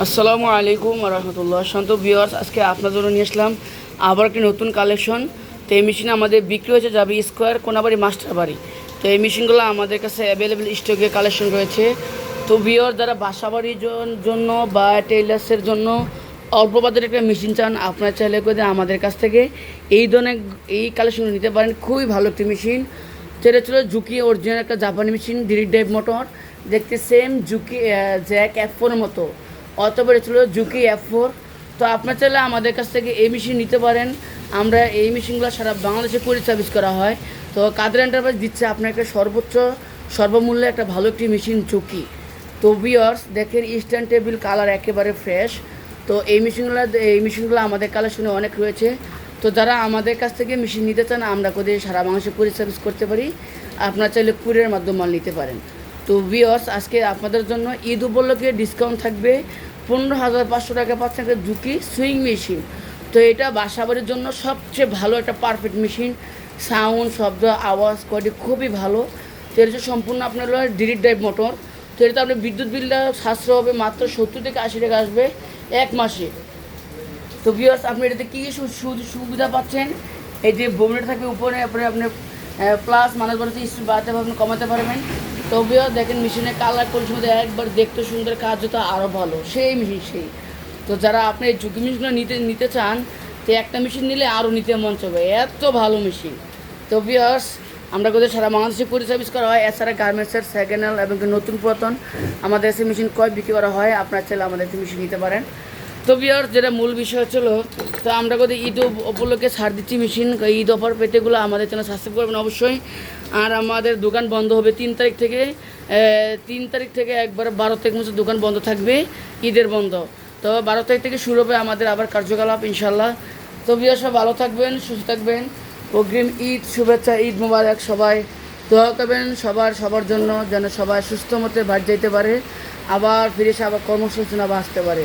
আসসালামু আলাইকুম রহমতুল্লাহ। শান্ত ভিওয়ার্স আজকে আপনার জন্য নিয়ে আসলাম আবার একটি নতুন কালেকশন। তো এই মেশিন আমাদের বিক্রি হয়েছে যাবে স্কোয়ার, কোনাবাড়ি, মাস্টার বাড়ি। তো এই মেশিনগুলো আমাদের কাছে অ্যাভেলেবেল স্টকে কালেকশন রয়েছে। তো ভিওর যারা বাসাবাড়ির জন- জন্য বা টেইলার্সের জন্য অল্প বাজারে একটা মেশিন চান, আপনার চাইলে করে আমাদের কাছ থেকে। এই ধরনের এই কালেকশন নিতে পারেন, খুবই ভালো একটি মেশিন। যেটা ছিল জুকি অরিজিনাল একটা জাপানি মেশিন ডিরিট ড্রাইভ মোটর। দেখতে same Juki Jack F four মতো। অতবার ছিল জুকি এফ ফোর তো আপনার চাইলে আমাদের কাছ থেকে এই মেশিন নিতে পারেন। আমরা এই মেশিনগুলো সারা বাংলাদেশে করে সার্ভিস করা হয়। তো কাদের এন্টারপ্রাইজ দিচ্ছে আপনাকে সর্বোচ্চ, সর্বমূল্যে একটা ভালো একটি মেশিন চুকি তো বিয়ার্স দেখেন ইস্টার্ন টেবিল কালার একেবারে ফ্রেশ তো এই মেশিনগুলো এই মেশিনগুলো আমাদের কালেকশনে অনেক রয়েছে। তো যারা আমাদের কাছ থেকে মেশিন নিতে চান, আমরা কোথায় সারা বাংলাদেশে কুরিয়ার সার্ভিস করতে পারি। আপনারা চাইলে কুরিয়ার মাধ্যমে মাল নিতে পারেন। তো ভিওর্স আজকে আপনাদের জন্য ঈদ উপলক্ষে ডিসকাউন্ট থাকবে। পনেরো হাজার পাঁচশো টাকা পাচ্ছেন একটা জুকি সুইং মেশিন। তো এটা বাসাবাড়ির জন্য সবচেয়ে ভালো একটা পারফেক্ট মেশিন সাউন্ড শব্দ, আওয়াজ কোয়ালিটি খুবই ভালো। তো এটা সম্পূর্ণ আপনার ডিরিট ড্রাইভ মোটর তো এটা আপনার বিদ্যুৎ বিলটা সাশ্রয় হবে মাত্র সত্তর থেকে আশি টাকা আসবে এক মাসে। তো ভিউয়ার্স আপনি এটাতে কী সুবিধা পাচ্ছেন? এই যে বোমলেট থাকবে উপরে আপনি আপনি প্লাস মানুষ বলতে বাড়াতে পারবেন, কমাতে পারবেন। তো ভিউয়ার দেখেন মেশিনের কালার কোয়ালিটির মধ্যে একবার দেখতে সুন্দর, কাজ তো আরও ভালো। সেই মেশিন সেই। তো যারা আপনি এই ঝুঁকি মেশিনগুলো নিতে নিতে চান, তো একটা মেশিন নিলে আরও নিতে মন চাবে এত ভালো মেশিন। তো আমরা কোথায় সারা বাংলাদেশে পুরি সার্ভিস করা হয়, এছাড়া গার্মেন্টসের সেকেন্ড হ্যান্ড এবং নতুন পুরাতন। আমাদের এসে মেশিন কয় বিক্রি করা হয়, আপনার চাইলে আমাদের মেশিন নিতে পারেন। তো বিয়ার যেটা মূল বিষয় ছিল তো আমরা কোথায় ঈদ উপলক্ষে ছাড় দিচ্ছি মেশিন ঈদ অফার পেতেগুলো আমাদের চ্যানেল সাবস্ক্রাইব করবেন অবশ্যই। আর আমাদের দোকান বন্ধ হবে তিন তারিখ থেকে তিন তারিখ থেকে একবার বারো তারিখ মতো দোকান বন্ধ থাকবে ঈদের বন্ধ। তো বারো তারিখ থেকে শুরু হবে আমাদের আবার কার্যকলাপ ইনশাল্লাহ তো বিয়ার সব ভালো থাকবেন, সুস্থ থাকবেন। অগ্রিম ঈদ, শুভেচ্ছা, ঈদ মোবারক সবাই। দোয়া করবেন সবার সবার জন্য, যেন সবাই সুস্থ মতে বাড়ি যেতে পারে। আবার ফিরে এসে আবার কর্মসূচনা বাঁচতে পারে।